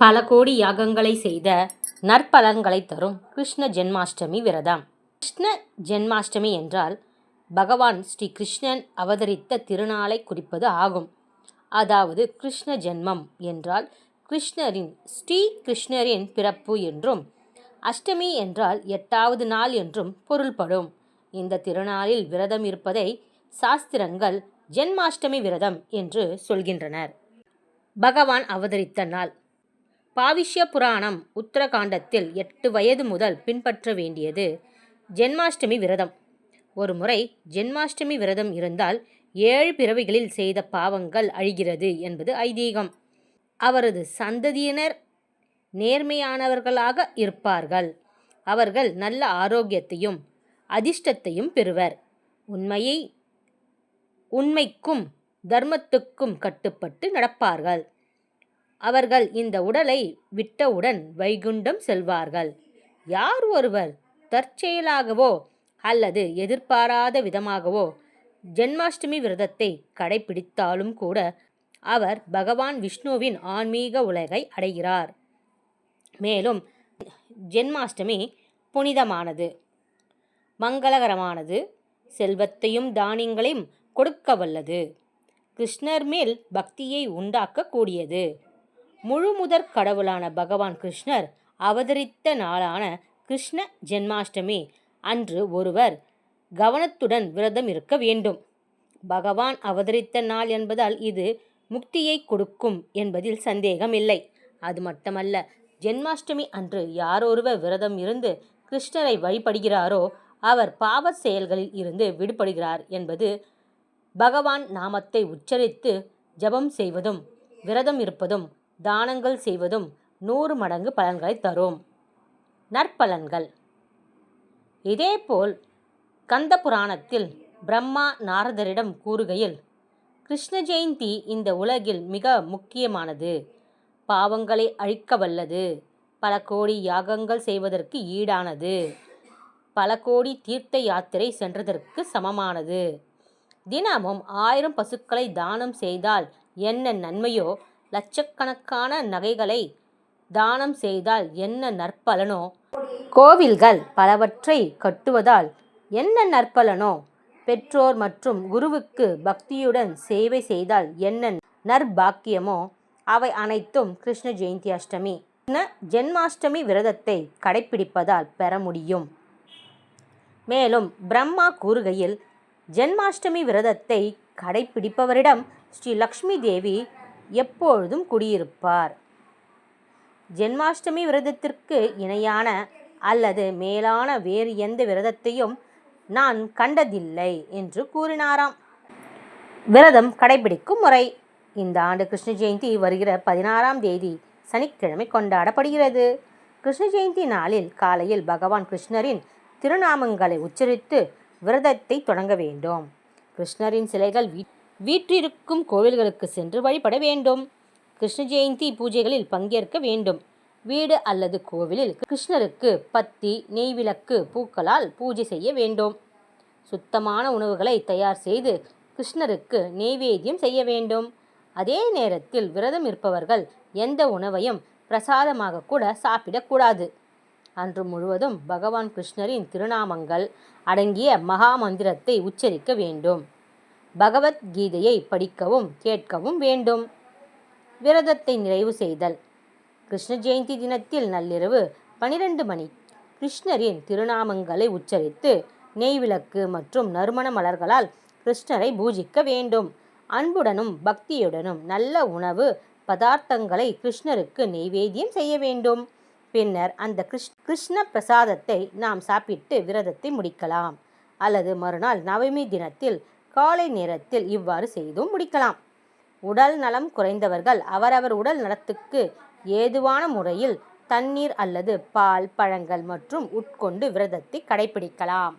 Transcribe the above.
பல கோடி யாகங்களை செய்த நற்பலன்களை தரும் கிருஷ்ண ஜென்மாஷ்டமி விரதம். கிருஷ்ண ஜென்மாஷ்டமி என்றால் பகவான் ஸ்ரீ கிருஷ்ணன் அவதரித்த திருநாளை குறிப்பது ஆகும். அதாவது கிருஷ்ண ஜென்மம் என்றால் கிருஷ்ணரின் ஸ்ரீ கிருஷ்ணரின் பிறப்பு என்றும் அஷ்டமி என்றால் எட்டாவது நாள் என்றும் பொருள்படும். இந்த திருநாளில் விரதம் இருப்பதை சாஸ்திரங்கள் ஜென்மாஷ்டமி விரதம் என்று சொல்கின்றனர். பகவான் அவதரித்த நாள் பாவிஷ்ய புராணம் உத்தரகாண்டத்தில் எட்டு வயது முதல் பின்பற்ற வேண்டியது ஜென்மாஷ்டமி விரதம். ஒரு முறை ஜென்மாஷ்டமி விரதம் இருந்தால் ஏழு பிறவிகளில் செய்த பாவங்கள் அழிகிறது என்பது ஐதீகம். அவரது சந்ததியினர் நேர்மையானவர்களாக இருப்பார்கள். அவர்கள் நல்ல ஆரோக்கியத்தையும் அதிர்ஷ்டத்தையும் பெறுவர். உண்மையை உண்மைக்கும் தர்மத்துக்கும் கட்டுப்பட்டு நடப்பார்கள். அவர்கள் இந்த உடலை விட்டவுடன் வைகுண்டம் செல்வார்கள். யார் ஒருவர் தற்செயலாகவோ அல்லது எதிர்பாராத விதமாகவோ ஜென்மாஷ்டமி விரதத்தை கடைபிடித்தாலும் கூட அவர் பகவான் விஷ்ணுவின் ஆன்மீக உலகை அடைகிறார். மேலும் ஜென்மாஷ்டமி புனிதமானது மங்களகரமானது செல்வத்தையும் தானியங்களையும் கொடுக்க வல்லது கிருஷ்ணர் மேல் பக்தியை உண்டாக்கக்கூடியது. முழுமுதற் கடவுளான பகவான் கிருஷ்ணர் அவதரித்த நாளான கிருஷ்ண ஜென்மாஷ்டமி. அன்று ஒருவர் கவனத்துடன் விரதம் இருக்க வேண்டும். பகவான் அவதரித்த நாள் என்பதால் இது முக்தியை கொடுக்கும் என்பதில் சந்தேகம் இல்லை அது மட்டுமல்ல ஜென்மாஷ்டமி அன்று யாரொருவர் விரதம் இருந்து கிருஷ்ணரை வழிபடுகிறாரோ அவர் பாவ செயல்களில் இருந்து விடுபடுகிறார் என்பது பகவான் நாமத்தை உச்சரித்து ஜபம் செய்வதும் விரதம் இருப்பதும் தானங்கள் செய்வதும் நூறு மடங்கு பலன்களை தரும். நற்பலன்கள். இதேபோல் கந்த புராணத்தில் பிரம்மா நாரதரிடம் கூறுகையில் கிருஷ்ண ஜெயந்தி இந்த உலகில் மிக முக்கியமானது. பாவங்களை அழிக்க வல்லது. பல கோடி யாகங்கள் செய்வதற்கு ஈடானது. பல கோடி தீர்த்த யாத்திரை சென்றதற்கு சமமானது. தினமும் ஆயிரம் பசுக்களை தானம் செய்தால் என்ன நன்மையோ லட்சக்கணக்கான நகைகளை தானம் செய்தால் என்ன நற்பலனோ? கோவில்கள் பலவற்றை கட்டுவதால் என்ன நற்பலனோ? பெற்றோர் மற்றும் குருவுக்கு பக்தியுடன் சேவை செய்தால் என்ன நற்பாக்கியமோ? அவை அனைத்தும் கிருஷ்ண ஜெயந்தி அஷ்டமி. ஜென்மாஷ்டமி விரதத்தை கடைப்பிடிப்பதால் பெற முடியும். மேலும் பிரம்மா கூறுகையில் ஜென்மாஷ்டமி விரதத்தை கடைப்பிடிப்பவரிடம் ஸ்ரீ லக்ஷ்மி தேவி எப்பொழுதும் குடியிருப்பார். ஜென்மாஷ்டமி விரதத்திற்கு இணையான அல்லது மேலான வேறு எந்த விரதத்தையும் நான் கண்டதில்லை என்று கூறினாராம். விரதம் கடைபிடிக்கும் முறை. இந்த ஆண்டு கிருஷ்ண ஜெயந்தி வருகிற பதினாறாம் தேதி சனிக்கிழமை கொண்டாடப்படுகிறது. கிருஷ்ண ஜெயந்தி நாளில் காலையில் பகவான் கிருஷ்ணரின் திருநாமங்களை உச்சரித்து விரதத்தை தொடங்க வேண்டும். கிருஷ்ணரின் சிலைகள் வீ வீற்றிருக்கும் கோவில்களுக்கு சென்று வழிபட வேண்டும். கிருஷ்ண ஜெயந்தி பூஜைகளில் பங்கேற்க வேண்டும். வீடு அல்லது கோவிலில் கிருஷ்ணருக்கு பத்தி நெய்விளக்கு பூக்களால் பூஜை செய்ய வேண்டும். சுத்தமான உணவுகளை தயார் செய்து கிருஷ்ணருக்கு நெய்வேத்தியம் செய்ய வேண்டும். அதே நேரத்தில் விரதம் இருப்பவர்கள் எந்த உணவையும் பிரசாதமாக கூட சாப்பிடக்கூடாது. அன்று முழுவதும் பகவான் கிருஷ்ணரின் திருநாமங்கள் அடங்கிய மகா மந்திரத்தை உச்சரிக்க வேண்டும். பகவத்கீதையை படிக்கவும் கேட்கவும் வேண்டும். விரதத்தை நிறைவு செய்தல். கிருஷ்ண ஜெயந்தி தினத்தில் நள்ளிரவு பனிரெண்டு மணி. கிருஷ்ணரின் திருநாமங்களை உச்சரித்து நெய்விளக்கு மற்றும் நறுமண மலர்களால் கிருஷ்ணரை பூஜிக்க வேண்டும். அன்புடனும் பக்தியுடனும் நல்ல உணவு பதார்த்தங்களை கிருஷ்ணருக்கு நெய்வேத்தியம் செய்ய வேண்டும். பின்னர் அந்த கிருஷ் கிருஷ்ண பிரசாதத்தை நாம் சாப்பிட்டு விரதத்தை முடிக்கலாம். அல்லது மறுநாள் நவமி தினத்தில் காலை நேரத்தில் இவ்வாறு செய்தும் முடிக்கலாம். உடல் நலம் குறைந்தவர்கள் அவரவர் உடல் நலத்துக்கு ஏதுவான முறையில் தண்ணீர் அல்லது பால் பழங்கள் மற்றும் உட்கொண்டு விரதத்தை கடைபிடிக்கலாம்.